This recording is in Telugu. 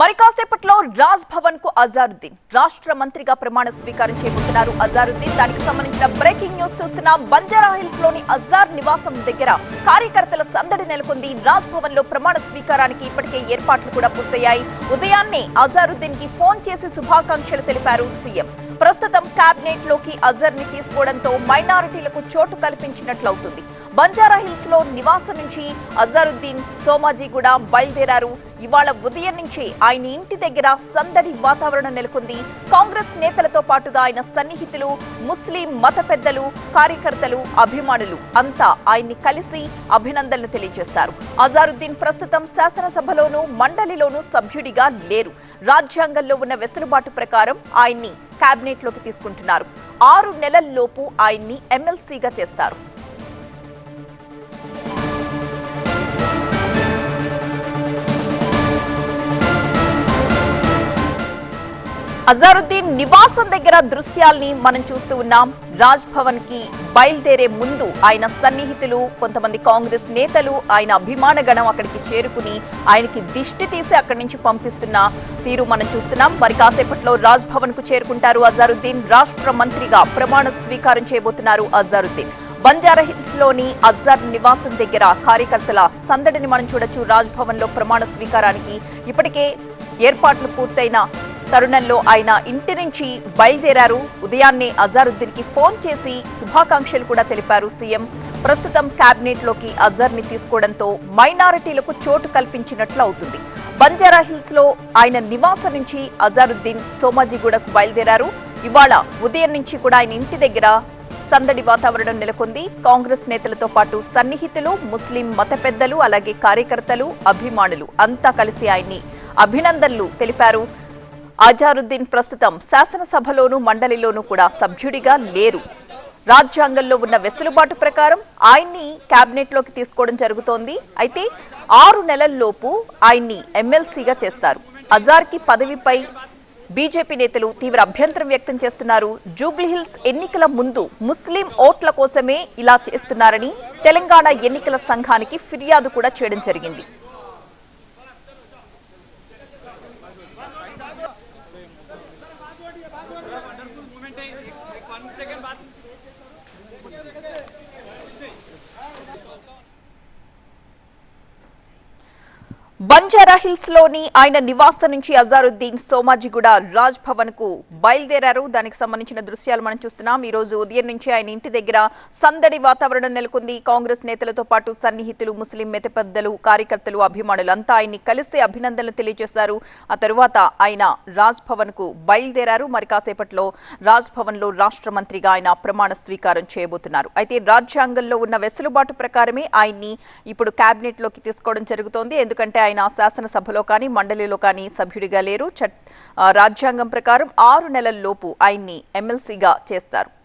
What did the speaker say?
మరి కాసేపట్లో రాజ్ భవన్కు అజారుద్దీన్. రాష్ట్ర మంత్రిగా ప్రమాణ స్వీకారం చేయబోతున్నారు అజారుద్దీన్. దానికి సంబంధించిన బ్రేకింగ్ న్యూస్ చూస్తున్నాం బంజారా హిల్స్లోని అజార్ నివాసం దగ్గర కార్యకర్తల సందడి నెలకొంది. రాజ్ భవన్లో ప్రమాణ స్వీకారానికి ఇప్పటికే ఏర్పాట్లు కూడా పూర్తయ్యాయి. ఉదయాన్నే అజారుద్దీన్కి ఫోన్ చేసి శుభాకాంక్షలు తెలిపారు సీఎం. ప్రస్తుతం కేబినెట్లోకి అజర్ని తీసుకోవడంతో మైనారిటీలకు చోటు కల్పించినట్లవుతుంది. బంజారా హిల్స్లో నివాసం నుంచి అజారుద్దీన్ సోమాజీగూడ బయలుదేరారు. ఇవాళ ఉదయం నుంచి ఆయన ఇంటి దగ్గర సందడి వాతావరణం నెలకొంది. కాంగ్రెస్ నేతలతో పాటుగా ఆయన సన్నిహితులు ముస్లిం మత పెద్దలు కార్యకర్తలు అభిమానులు అంతా ఆయన్ని కలిసి అభినందనలు తెలియజేశారు. అజారుద్దీన్ ప్రస్తుతం శాసనసభలోనూ మండలిలోనూ సభ్యుడిగా లేరు. రాజ్యాంగంలో ఉన్న వెసులుబాటు ప్రకారం ఆయన్ని కేబినెట్లోకి తీసుకుంటున్నారు. ఆరు నెలల్లోపు ఆయన్ని ఎమ్మెల్సీగా చేస్తారు. అజారుద్దీన్ నివాసం దగ్గర దృశ్యాల్ని మనం చూస్తూ ఉన్నాం. రాజ్ భవన్కి బయలుదేరే ముందు ఆయన సన్నిహితులు కొంతమంది కాంగ్రెస్ నేతలు ఆయన అభిమాన గణం అక్కడికి చేరుకుని ఆయనకి దిష్టి తీసి అక్కడి నుంచి పంపిస్తున్న తీరు మనం చూస్తున్నాం. మరి కాసేపట్లో రాజ్ భవన్కు చేరుకుంటారు అజారుద్దీన్. రాష్ట్ర మంత్రిగా ప్రమాణ స్వీకారం చేయబోతున్నారు అజారుద్దీన్. బంజారాహిల్స్లోని అజార్ నివాసం దగ్గర కార్యకర్తల సందడిని మనం చూడొచ్చు. రాజ్ భవన్లో ప్రమాణ స్వీకారానికి ఇప్పటికే ఏర్పాట్లు పూర్తయిన తరుణంలో ఆయన ఇంటి నుంచి బయలుదేరారు. ఉదయాన్నే అజారుద్దీన్కి ఫోన్ చేసి శుభాకాంక్షలు కూడా తెలిపారు సీఎం. ప్రస్తుతం క్యాబినెట్లోకి అజర్ని తీసుకోవడంతో మైనారిటీలకు చోటు కల్పించినట్లు అవుతుంది. బంజారా హిల్స్లో ఆయన నివాసం నుంచి అజారుద్దీన్ సోమాజిగూడకు బయలుదేరారు. ఇవాళ ఉదయం నుంచి కూడా ఆయన ఇంటి దగ్గర సందడి వాతావరణం నెలకొంది. కాంగ్రెస్ నేతలతో పాటు సన్నిహితులు ముస్లిం మత పెద్దలు అలాగే కార్యకర్తలు అభిమానులు అంతా కలిసి ఆయన్ని అభినందనలు తెలిపారు. అజారుద్దీన్ ప్రస్తుతం శాసనసభలోనూ మండలిలోనూ కూడా సభ్యుడిగా లేరు. రాజ్యాంగంలో ఉన్న వెసులుబాటు ప్రకారం ఆయన్ని కేబినెట్లోకి తీసుకోవడం జరుగుతోంది. అయితే ఆరు నెలల్లోపు ఆయన్ని ఎమ్మెల్సీగా చేస్తారు. అజార్కి పదవిపై బీజేపీ నేతలు తీవ్ర అభ్యంతరం వ్యక్తం చేస్తున్నారు. జూబ్లీహిల్స్ ఎన్నికల ముందు ముస్లిం ఓట్ల కోసమే ఇలా చేస్తున్నారని తెలంగాణ ఎన్నికల సంఘానికి ఫిర్యాదు కూడా చేయడం జరిగింది. బంజారా హిల్స్లోని ఆయన నివాసం నుంచి అజారుద్దీన్ సోమాజిగూడ రాజ్ భవన్కు బయలుదేరారు. దానికి సంబంధించిన దృశ్యాలు మనం చూస్తున్నాం. ఈ రోజు ఉదయం నుంచి ఆయన ఇంటి దగ్గర సందడి వాతావరణం నెలకొంది. కాంగ్రెస్ నేతలతో పాటు సన్నిహితులు ముస్లిం మెతపెద్దలు కార్యకర్తలు అభిమానులు అంతా ఆయన్ని కలిసి అభినందనలు తెలియజేశారు. ఆ తరువాత ఆయన రాజ్ భవన్కు బయలుదేరారు. మరి కాసేపట్లో రాజ్ భవన్లో రాష్ట్ర మంత్రిగా ఆయన ప్రమాణ స్వీకారం చేయబోతున్నారు. అయితే రాజ్యాంగంలో ఉన్న వెసులుబాటు ప్రకారమే ఆయన్ని ఇప్పుడు కేబినెట్లోకి తీసుకోవడం జరుగుతోంది. ఎందుకంటే ఆయన శాసనసభలో కానీ మండలిలో కానీ సభ్యుడిగా లేరు. చట్ రాజ్యాంగం ప్రకారం ఆరు నెలల్లోపు ఆయన్ని ఎమ్మెల్సీగా చేస్తారు.